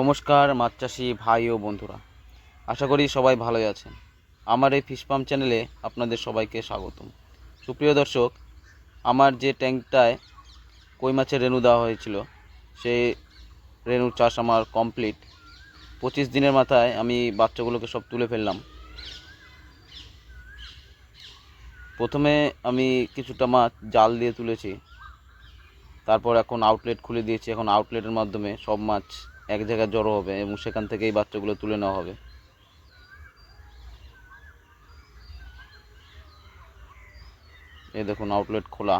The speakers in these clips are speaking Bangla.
নমস্কার মাছ চাষি ভাই ও বন্ধুরা। আশা করি সবাই ভালোই আছেন। আমার এই ফিশ পাম্প চ্যানেলে আপনাদের সবাইকে স্বাগতম। সুপ্রিয় দর্শক, আমার যে ট্যাঙ্কটায় কই মাছের রেণু দেওয়া হয়েছিল, সেই রেণুর চাষ আমার কমপ্লিট। পঁচিশ দিনের মাথায় আমি বাচ্চাগুলোকে সব তুলে ফেললাম। প্রথমে আমি কিছুটা মাছ জাল দিয়ে তুলেছি। তারপর এখন আউটলেট খুলে দিয়েছি। এখন আউটলেটের মাধ্যমে সব মাছ এক জায়গায় জড়ো হবে এবং সেখান থেকেই বাচ্চাগুলো তুলে নেওয়া হবে। এই দেখুন আউটলেট খোলা।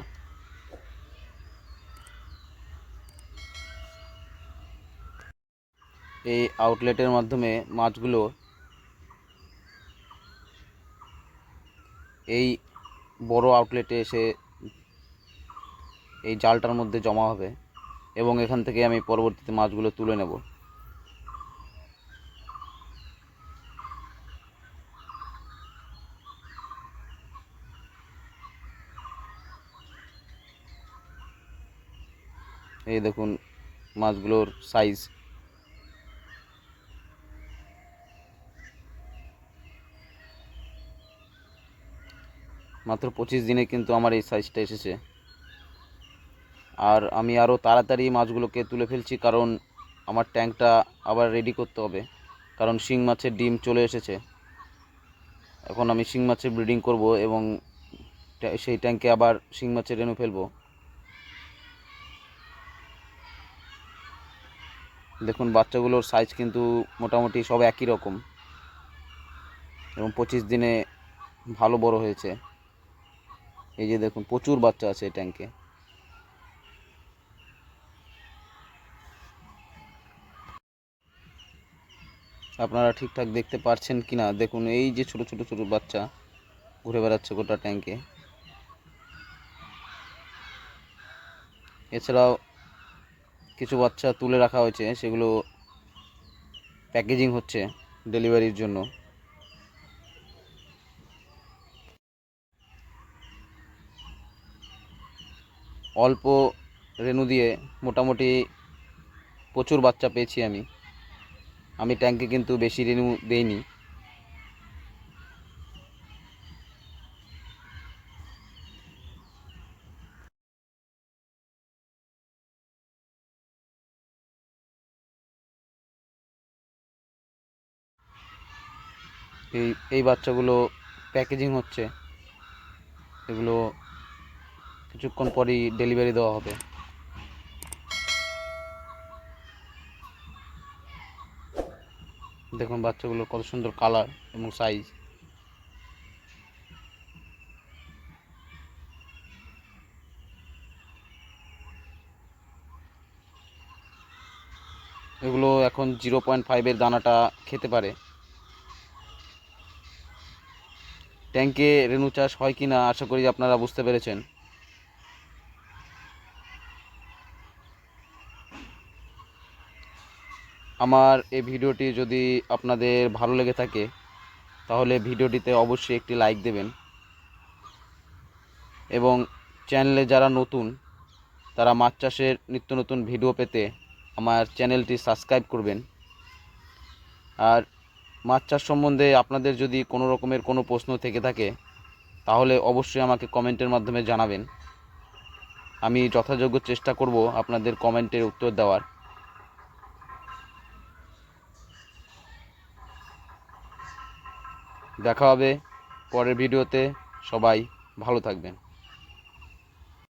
এই আউটলেটের মাধ্যমে মাছগুলো এই বড় আউটলেটে এসে এই জালটার মধ্যে জমা হবে। এবং এখান থেকে আমি পরবর্তীতে মাছগুলো তুলে নেব। এই দেখুন মাছগুলোর সাইজ মাত্র পঁচিশ দিনে কিন্তু আমার এই সাইজটা এসেছে। আর আমি আরও তাড়াতাড়ি মাছগুলোকে তুলে ফেলছি, কারণ আমার ট্যাঙ্কটা আবার রেডি করতে হবে। কারণ শিং মাছের ডিম চলে এসেছে। এখন আমি শিং মাছের ব্রিডিং করব এবং সেই ট্যাঙ্কে আবার শিং মাছের রেণু ফেলব। দেখুন, বাচ্চাগুলোর সাইজ কিন্তু মোটামুটি সব একই রকম। এবং পঁচিশ দিনে ভালো বড় হয়েছে। এই যে দেখুন, প্রচুর বাচ্চা আছে এই ট্যাঙ্কে আপনারা ঠিকঠাক দেখতে পারছেন কি না দেখুন, এই যে ছোট ছোট ছোট বাচ্চা ঘুরে বেড়াচ্ছে গোটা ট্যাঙ্কে এছাড়াও কিছু বাচ্চা তুলে রাখা হয়েছে, সেগুলো প্যাকেজিং হচ্ছে ডেলিভারির জন্য। অল্প রেণু দিয়ে মোটামুটি প্রচুর বাচ্চা পেয়েছি আমি। আমি ট্যাঙ্কে কিন্তু বেশি রেণু দেইনি। এই এই বাচ্চাগুলো প্যাকেজিং হচ্ছে। এগুলো কিছুক্ষণ পরই ডেলিভারি দেওয়া হবে। দেখুন বাচ্চাগুলো কত সুন্দর কালার এবং সাইজ এগুলো এখন জিরো পয়েন্ট ফাইভের দানাটা খেতে পারে। ট্যাঙ্কে রেণু চাষ হয় কি না আশা করি আপনারা বুঝতে পেরেছেন। আমার এই ভিডিওটি যদি আপনাদের ভালো লেগে থাকে, তাহলে ভিডিওটিতে অবশ্যই একটি লাইক দেবেন। এবং চ্যানেলে যারা নতুন, তারা মাছ চাষের নিত্য নতুন ভিডিও পেতে আমার চ্যানেলটি সাবস্ক্রাইব করবেন। আর মাছ চাষ সম্বন্ধে আপনাদের যদি কোনো রকমের কোনো প্রশ্ন থেকে থাকে, তাহলে অবশ্যই আমাকে কমেন্টের মাধ্যমে জানাবেন। আমি যথাযোগ্য চেষ্টা করব আপনাদের কমেন্টের উত্তর দেওয়ার। দেখা হবে পরের ভিডিওতে। সবাই ভালো থাকবেন।